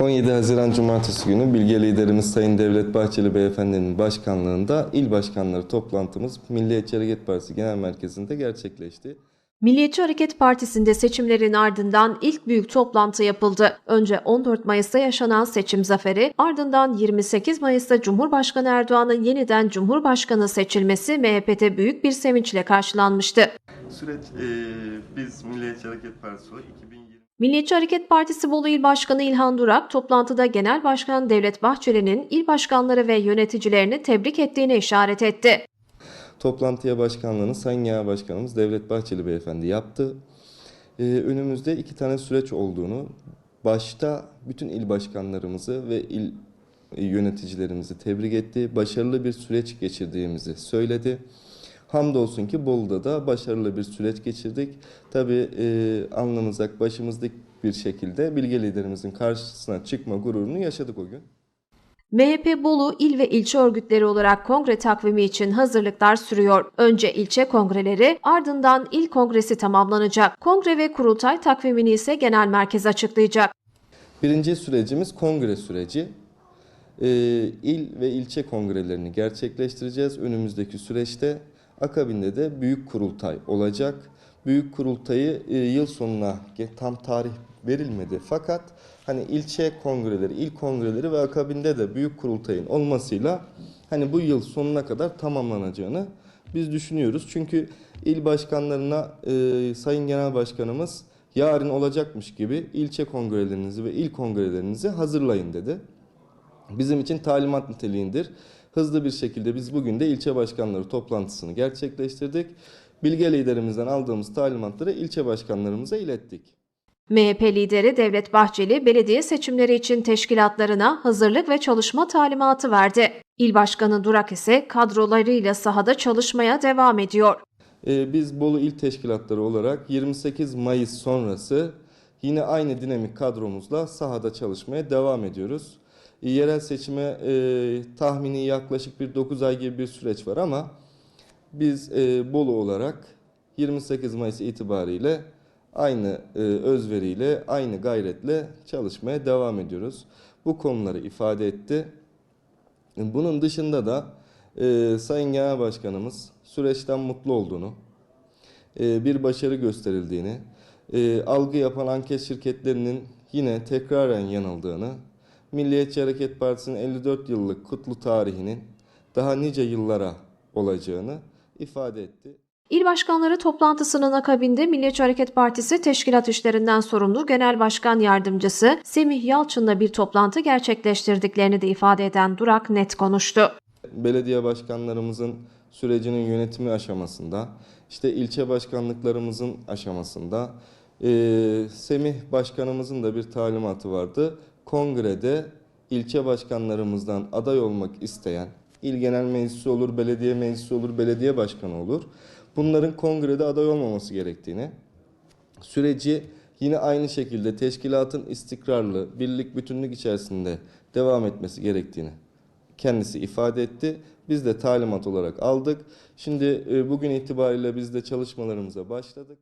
17 Haziran Cumartesi günü Bilge Liderimiz Sayın Devlet Bahçeli Beyefendi'nin başkanlığında il başkanları toplantımız Milliyetçi Hareket Partisi Genel Merkezi'nde gerçekleşti. Milliyetçi Hareket Partisi'nde seçimlerin ardından ilk büyük toplantı yapıldı. Önce 14 Mayıs'ta yaşanan seçim zaferi, ardından 28 Mayıs'ta Cumhurbaşkanı Erdoğan'ın yeniden Cumhurbaşkanı seçilmesi MHP'de büyük bir sevinçle karşılanmıştı. Süreç biz Milliyetçi Hareket Partisi 2020 Milliyetçi Hareket Partisi Bolu İl Başkanı İlhan Durak, toplantıda Genel Başkan Devlet Bahçeli'nin il başkanları ve yöneticilerini tebrik ettiğini işaret etti. Toplantıya başkanlığını Sayın Genel Başkanımız Devlet Bahçeli Beyefendi yaptı. Ee, önümüzde iki tane süreç olduğunu, başta bütün il başkanlarımızı ve il yöneticilerimizi tebrik etti. Başarılı bir süreç geçirdiğimizi söyledi. Hamdolsun ki Bolu'da da başarılı bir süreç geçirdik. Tabii e, alnımızda, başımızda bir şekilde bilge liderimizin karşısına çıkma gururunu yaşadık o gün. MHP Bolu il ve ilçe örgütleri olarak kongre takvimi için hazırlıklar sürüyor. Önce ilçe kongreleri, ardından il kongresi tamamlanacak. Kongre ve kurultay takvimini ise genel merkez açıklayacak. Birinci sürecimiz kongre süreci. Ee, il ve ilçe kongrelerini gerçekleştireceğiz önümüzdeki süreçte. Akabinde de büyük kurultay olacak. Büyük kurultayı e, yıl sonuna tam tarih verilmedi. Fakat hani ilçe kongreleri, il kongreleri ve akabinde de büyük kurultayın olmasıyla hani bu yıl sonuna kadar tamamlanacağını biz düşünüyoruz. Çünkü il başkanlarına e, Sayın Genel Başkanımız yarın olacakmış gibi ilçe kongrelerinizi ve il kongrelerinizi hazırlayın dedi. Bizim için talimat niteliğindir. Hızlı bir şekilde biz bugün de ilçe başkanları toplantısını gerçekleştirdik. Bilge liderimizden aldığımız talimatları ilçe başkanlarımıza ilettik. MHP lideri Devlet Bahçeli, belediye seçimleri için teşkilatlarına hazırlık ve çalışma talimatı verdi. İl Başkanı Durak ise kadrolarıyla sahada çalışmaya devam ediyor. Ee, Biz Bolu İl Teşkilatları olarak 28 Mayıs sonrası yine aynı dinamik kadromuzla sahada çalışmaya devam ediyoruz. Yerel seçime e, tahmini yaklaşık bir 9 ay gibi bir süreç var ama biz e, Bolu olarak 28 Mayıs itibariyle aynı e, özveriyle, aynı gayretle çalışmaya devam ediyoruz. Bu konuları ifade etti. Bunun dışında da e, Sayın Genel Başkanımız süreçten mutlu olduğunu, e, bir başarı gösterildiğini, e, algı yapan anket şirketlerinin yine tekraren yanıldığını, Milliyetçi Hareket Partisi'nin 54 yıllık kutlu tarihinin daha nice yıllara olacağını ifade etti. İl başkanları toplantısının akabinde Milliyetçi Hareket Partisi teşkilat işlerinden sorumlu Genel Başkan Yardımcısı Semih Yalçın'la bir toplantı gerçekleştirdiklerini de ifade eden Durak net konuştu. belediye başkanlarımızın sürecinin yönetimi aşamasında, işte ilçe başkanlıklarımızın aşamasında, eee, Semih Başkanımızın da bir talimatı vardı. Kongrede ilçe başkanlarımızdan aday olmak isteyen, il genel meclisi olur, belediye meclisi olur, belediye başkanı olur. Bunların kongrede aday olmaması gerektiğini, süreci yine aynı şekilde teşkilatın istikrarlı, birlik bütünlük içerisinde devam etmesi gerektiğini kendisi ifade etti. Biz de talimat olarak aldık. Şimdi e, bugün itibariyle biz de çalışmalarımıza başladık.